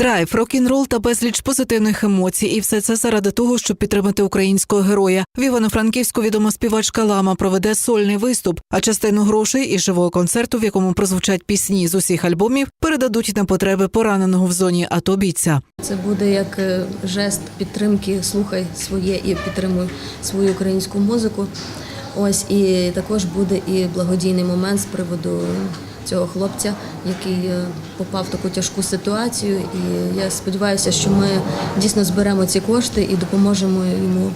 Драйв, рок-н-рол та безліч позитивних емоцій, і все це заради того, щоб підтримати українського героя. В Івано-Франківську відома співачка Лама проведе сольний виступ, а частину грошей із живого концерту, в якому прозвучать пісні з усіх альбомів, передадуть на потреби пораненого в зоні АТО бійця. Це буде як е, жест підтримки, слухай своє і підтримуй свою українську музику. Ось і також буде і благодійний момент з приводу цього хлопця, який е, попав в таку тяжку ситуацію. І я сподіваюся, що ми дійсно зберемо ці кошти і допоможемо йому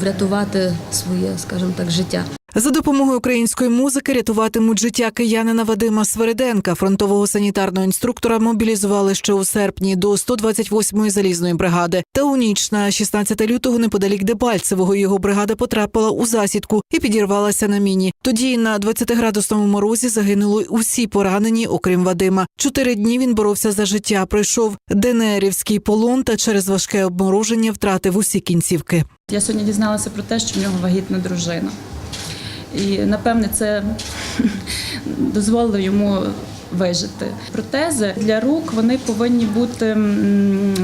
врятувати своє, скажімо так, життя. За допомогою української музики рятуватимуть життя киянина Вадима Свериденка. Фронтового санітарного інструктора мобілізували ще у серпні до 128-ї залізної бригади. Та у ніч на 16 лютого неподалік Дебальцевого його бригада потрапила у засідку і підірвалася на міні. Тоді на 20-градусному морозі загинули усі поранені, окрім Вадима. Чотири дні він боровся за життя. Пройшов ДНРівський полон та через важке обмороження втратив усі кінцівки. Я сьогодні дізналася про те, що в нього вагітна дружина. І напевне це дозволило йому вижити. Протези для рук вони повинні бути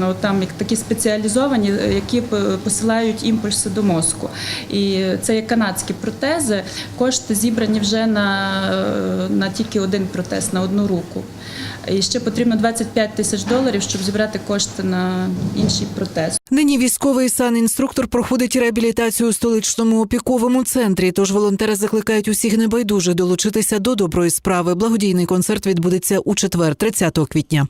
от там як такі спеціалізовані, які посилають імпульси до мозку. І це є канадські протези. Кошти зібрані вже на, е, на тільки один протез, на одну руку. І ще потрібно 25 тисяч доларів, щоб зібрати кошти на інший протез. Нині військовий санінструктор проходить реабілітацію у столичному опіковому центрі. Тож волонтери закликають усіх небайдуже долучитися до доброї справи. Благодійний концерт відбудеться у четвер, 30 квітня.